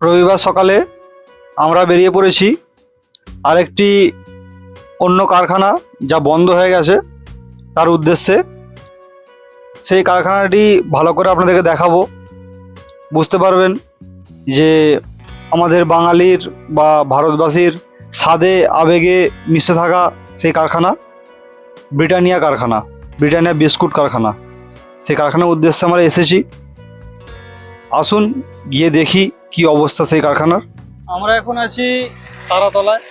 রবিবার সকালে আমরা বেরিয়ে পড়েছি আরেকটি অন্য কারখানা যা বন্ধ হয়ে গেছে তার উদ্দেশ্যে। সেই কারখানাটি ভালো করে আপনাদেরকে দেখাবো। বুঝতে পারবেন যে আমাদের বাঙালির বা ভারতবাসীর স্বাদে, আবেগে মিশে থাকা সেই কারখানা ব্রিটানিয়া কারখানা, ব্রিটানিয়া বিস্কুট কারখানা। সেই কারখানার উদ্দেশ্যে আমরা এসেছি। আসুন গিয়ে দেখি কি অবস্থা সেই কারখানার? আমরা এখন আছি তারাতলায়।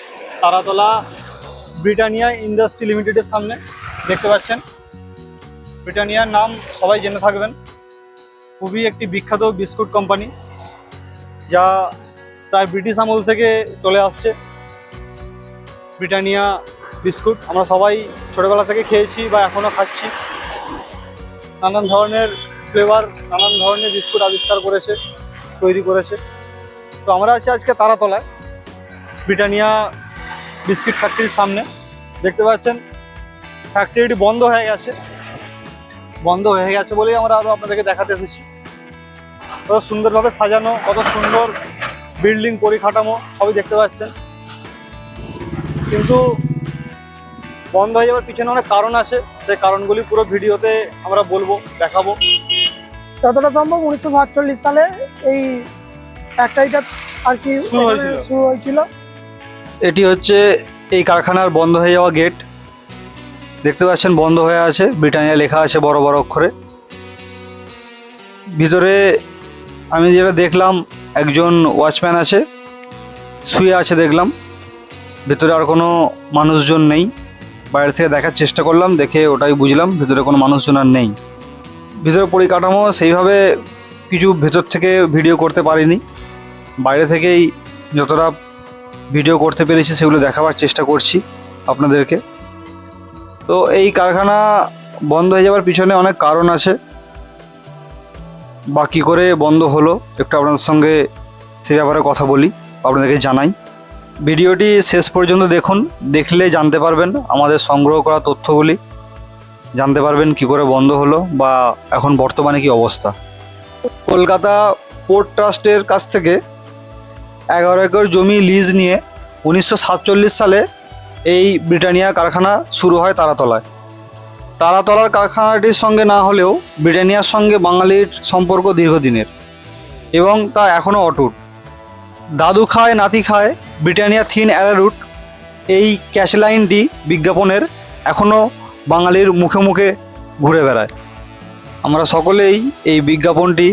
তারাতলা ব্রিটানিয়া ইন্ডাস্ট্রি লিমিটেডের সামনে। দেখতে পাচ্ছেন? ব্রিটানিয়ার নাম সবাই জেনে থাকবেন। খুবই একটি বিখ্যাত বিস্কুট কোম্পানি, যা প্রায় ব্রিটিশ আমল থেকে চলে আসছে। Britannia biscuit. আমরা সবাই ছোটোবেলা থেকে খেয়েছি বা এখনও খাচ্ছি। নানান ধরনের ফ্লেভার নানান ধরনের বিস্কুট আবিষ্কার করেছে, তৈরি করেছে। তো আমরা আছি আজকে তারাতলায়। ব্রিটানিয়া বিস্কিট ফ্যাক্টরির সামনে। দেখতে পাচ্ছেন ফ্যাক্টরিটি বন্ধ হয়ে গেছে। বন্ধ হয়ে গেছে বলেই আমরা আরও আপনাদেরকে দেখাতে এসেছি। কত সুন্দরভাবে সাজানো, কত সুন্দর বিল্ডিং পরিকাঠামো, সবই দেখতে পাচ্ছেন। কিন্তু বন্ধ হয়ে যাওয়ার পিছনে অনেক কারণ আছে। সেই কারণগুলি পুরো ভিডিওতে আমরা বলব, দেখাবো। যতটা সম্ভব উনিশশো সাতচল্লিশ সালে এই ফ্যাক্টরিটা আর কি। শুরু হয়েছিল। এটি হচ্ছে এই কারখানার বন্ধ হয়ে যাওয়া গেট দেখতে পাচ্ছেন বন্ধ হয়ে আছে। ব্রিটানিয়া লেখা আছে বড় বড় অক্ষরে। ভিতরে আমি যেটা দেখলাম একজন ওয়াচম্যান আছে। শুয়ে আছে দেখলাম। ভেতরে আর কোনো মানুষজন নেই। বাইরে থেকে দেখার চেষ্টা করলাম দেখে ওটাই বুঝলাম ভেতরে কোনো মানুষজন আর নেই। ভিতরে পরিকাঠামো সেইভাবে কিছু ভেতর থেকে ভিডিও করতে পারিনি। বাইরে থেকেই যতটা ভিডিও করতে পেরেছি সেগুলো দেখাবার চেষ্টা করছি আপনাদেরকে। তো এই কারখানা বন্ধ হয়ে যাওয়ার পিছনে অনেক কারণ আছে। বা কী করে বন্ধ হলো একটু আপনাদের সঙ্গে সে ব্যাপারে কথা বলি, আপনাদেরকে জানাই। ভিডিওটি শেষ পর্যন্ত দেখুন, দেখলে জানতে পারবেন আমাদের সংগ্রহ করা তথ্যগুলি, জানতে পারবেন কি করে বন্ধ হলো বা এখন বর্তমানে কি অবস্থা। কলকাতা পোর্ট ট্রাস্টের কাছ থেকে এগারো একর জমি লিজ নিয়ে উনিশশো সাতচল্লিশ সালে এই ব্রিটানিয়া কারখানা শুরু হয় তারাতলায়। তারাতলার কারখানাটির সঙ্গে না হলেও ব্রিটানিয়ার সঙ্গে বাঙালির সম্পর্ক দীর্ঘদিনের এবং তা এখনও অটুট। দাদু খায়, নাতি খায়, ব্রিটানিয়া থিন অ্যারারুট এই ক্যাশ লাইনটি বিজ্ঞাপনের এখনও বাঙালির মুখে মুখে ঘুরে বেড়ায়। আমরা সকলেই এই বিজ্ঞাপনটি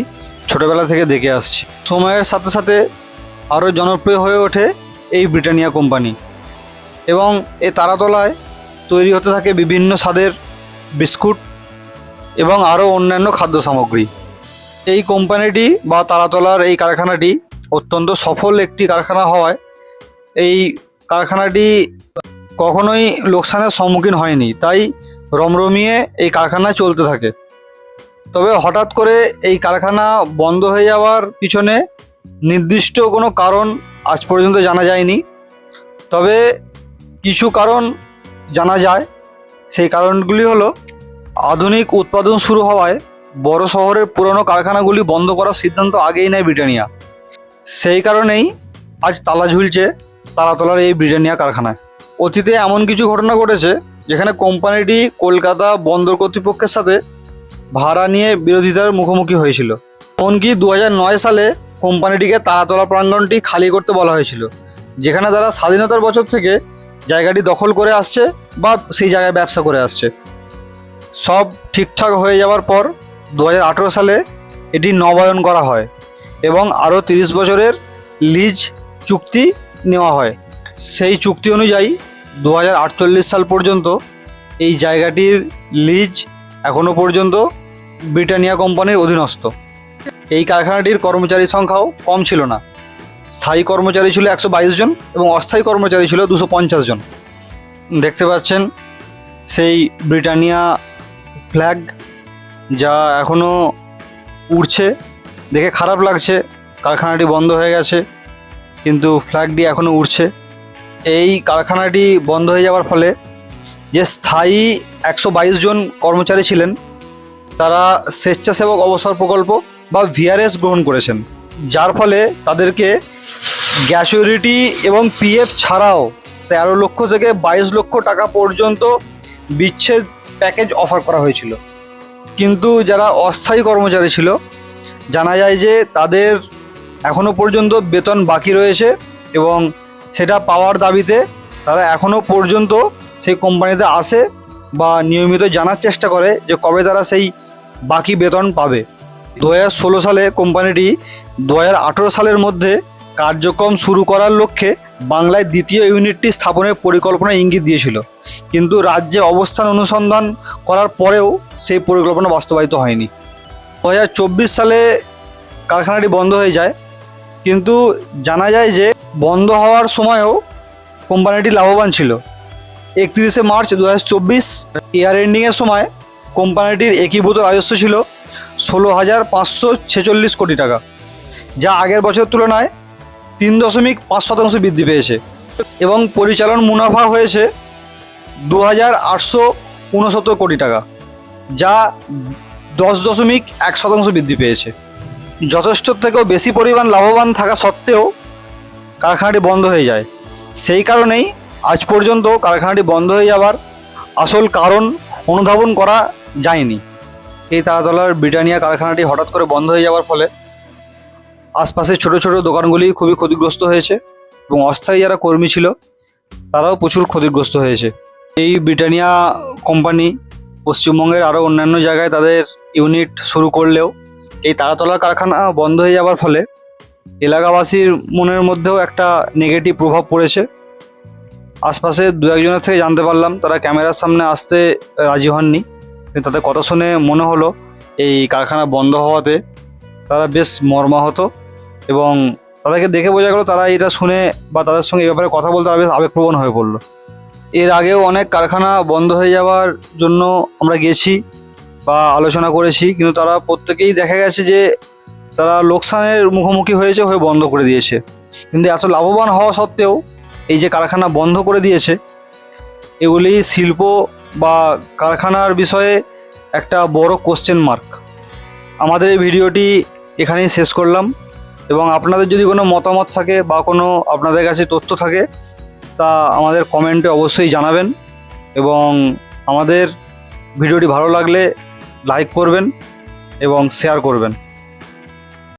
ছোটবেলা থেকে দেখে আসছি। সময়ের সাথে সাথে আরও জনপ্রিয় হয়ে ওঠে এই ব্রিটানিয়া কোম্পানি। এবং এ তারাতলায় তৈরি হতে থাকে বিভিন্ন স্বাদের বিস্কুট এবং আরও অন্যান্য খাদ্য সামগ্রী। এই কোম্পানিটি বা তারাতলার এই কারখানাটি অত্যন্ত সফল একটি কারখানা হওয়ায় এই কারখানাটি কখনোই লোকসানের সম্মুখীন হয়নি, তাই রমরমিয়ে এই কারখানা চলতে থাকে। তবে হঠাৎ করে এই কারখানা বন্ধ হয়ে যাওয়ার পিছনে নির্দিষ্ট কোনো কারণ আজ পর্যন্ত জানা যায়নি। তবে কিছু কারণ জানা যায়। সেই কারণগুলি হলো, আধুনিক উৎপাদন শুরু হওয়ায় বড় শহরের পুরনো কারখানাগুলি বন্ধ করার সিদ্ধান্ত আগেই নেয় ব্রিটানিয়া। সেই কারণেই আজ তালা ঝুলছে তালাতলার এই ব্রিটানিয়া কারখানায়। অতীতে এমন কিছু ঘটনা ঘটেছে, যেখানে কোম্পানিটি কলকাতা বন্দর কর্তৃপক্ষের সাথে ভাড়া নিয়ে বিরোধিতার মুখোমুখি হয়েছিল। এমনকি দু সালে কোম্পানিটিকে তারাতলা প্রাঙ্গণটি খালি করতে বলা হয়েছিল, যেখানে তারা স্বাধীনতার বছর থেকে জায়গাটি দখল করে আসছে বা সেই জায়গায় ব্যবসা করে আসছে। সব ঠিকঠাক হয়ে যাওয়ার পর দু হাজার আঠেরো সালে এটি নবায়ন করা হয় এবং আরও তিরিশ বছরের লিজ চুক্তি নেওয়া হয়। সেই চুক্তি অনুযায়ী দু হাজার আটচল্লিশ সাল পর্যন্ত এই জায়গাটির লিজ এখনও পর্যন্ত ব্রিটানিয়া কোম্পানির অধীনস্থ। এই কারখানাটির কর্মচারী সংখ্যাও কম ছিল না। স্থায়ী কর্মচারী ছিল একশো বাইশ জন এবং অস্থায়ী কর্মচারী ছিল দুশো জন। দেখতে পাচ্ছেন, সেই ব্রিটানিয়া ফ্ল্যাগ যা এখনও উড়ছে, দেখে খারাপ লাগছে। কারখানাটি বন্ধ হয়ে গেছে, কিন্তু ফ্ল্যাগটি এখনও উড়ছে। এই কারখানাটি বন্ধ হয়ে যাওয়ার ফলে যে স্থায়ী একশো বাইশ জন কর্মচারী ছিলেন, তারা স্বেচ্ছাসেবক অবসর প্রকল্প বা ভিআরএস গ্রহণ করেছেন, যার ফলে তাদেরকে গ্যাচুরিটি এবং পিএফ ছাড়াও তেরো লক্ষ থেকে বাইশ লক্ষ টাকা পর্যন্ত বিচ্ছেদ প্যাকেজ অফার করা হয়েছিল। কিন্তু যারা অস্থায়ী কর্মচারী ছিল, জানা যায় যে তাদের এখনও পর্যন্ত বেতন বাকি রয়েছে এবং সেটা পাওয়ার দাবিতে তারা এখনও পর্যন্ত সেই কোম্পানিতে আসে বা নিয়মিত জানার চেষ্টা করে যে কবে তারা সেই বাকি বেতন পাবে। দু হাজার ষোলো সালে কোম্পানিটি দু হাজার আঠেরো সালের মধ্যে কার্যক্রম শুরু করার লক্ষ্যে বাংলায় দ্বিতীয় ইউনিটটি স্থাপনের পরিকল্পনা ইঙ্গিত দিয়েছিল। কিন্তু রাজ্যে অবস্থান অনুসন্ধান করার পরেও সেই পরিকল্পনা বাস্তবায়িত হয়নি। দু হাজার চব্বিশ সালে কারখানাটি বন্ধ হয়ে যায়। কিন্তু জানা যায় যে বন্ধ হওয়ার সময়ও কোম্পানিটি লাভবান ছিল। একত্রিশে মার্চ দু হাজার চব্বিশ ইয়ার এন্ডিংয়ের সময় কোম্পানিটির একীভূত রাজস্ব ছিল ষোলো হাজার পাঁচশো ছেচল্লিশ কোটি টাকা, যা আগের বছরের তুলনায় তিন দশমিক পাঁচ শতাংশ বৃদ্ধি পেয়েছে এবং পরিচালন মুনাফা হয়েছে দু হাজার আটশো উনসত্তর কোটি টাকা, যা দশ দশমিক এক শতাংশ বৃদ্ধি পেয়েছে। যথেষ্ট থেকেও বেশি পরিমাণ লাভবান থাকা সত্ত্বেও কারখানাটি বন্ধ হয়ে যায়। সেই কারণেই আজ পর্যন্ত কারখানাটি বন্ধ হয়ে যাওয়ার আসল কারণ অনুধাবন করা যায়নি। এই তারাতলার ব্রিটানিয়া কারখানাটি হঠাৎ করে বন্ধ হয়ে যাওয়ার ফলে আশপাশের ছোট ছোট দোকানগুলি খুবই ক্ষতিগ্রস্ত হয়েছে এবং অস্থায়ী যারা কর্মী ছিল, তারাও প্রচুর ক্ষতিগ্রস্ত হয়েছে। এই ব্রিটানিয়া কোম্পানি পশ্চিমবঙ্গের আরও অন্যান্য জায়গায় তাদের ইউনিট শুরু করলেও এই তারাতলার কারখানা বন্ধ হয়ে যাওয়ার ফলে এলাকাবাসীর মনের মধ্যেও একটা নেগেটিভ প্রভাব পড়েছে। আশপাশে দু একজনের থেকে জানতে পারলাম, তারা ক্যামেরার সামনে আসতে রাজি হননি। তাদের কথা শুনে মনে হলো এই কারখানা বন্ধ হওয়াতে তারা বেশ মর্মাহত এবং তাদেরকে দেখে বোঝা গেলো তারা এটা শুনে বা তাদের সঙ্গে এই ব্যাপারে কথা বলতে তারা বেশ আবেগপ্রবণ হয়ে পড়ল। এর আগেও অনেক কারখানা বন্ধ হয়ে যাওয়ার জন্য আমরা গেছি বা আলোচনা করেছি, কিন্তু তারা প্রত্যেকেই দেখা গেছে যে তারা লোকসানের মুখোমুখি হয়েছে, হয়ে বন্ধ করে দিয়েছে। কিন্তু এত লাভবান হওয়া সত্ত্বেও এই যে কারখানা বন্ধ করে দিয়েছে, এগুলি শিল্প বা কারখানার বিষয়ে একটা বড় কোশ্চেন মার্ক আমাদের এই ভিডিওটি এখানেই শেষ করলাম এবং আপনাদের যদি কোনো মতামত থাকে বা কোনো আপনাদের কাছে তথ্য থাকে, তা আমাদের কমেন্টে অবশ্যই জানাবেন এবং আমাদের ভিডিওটি ভালো লাগলে লাইক করবেন এবং শেয়ার করবেন।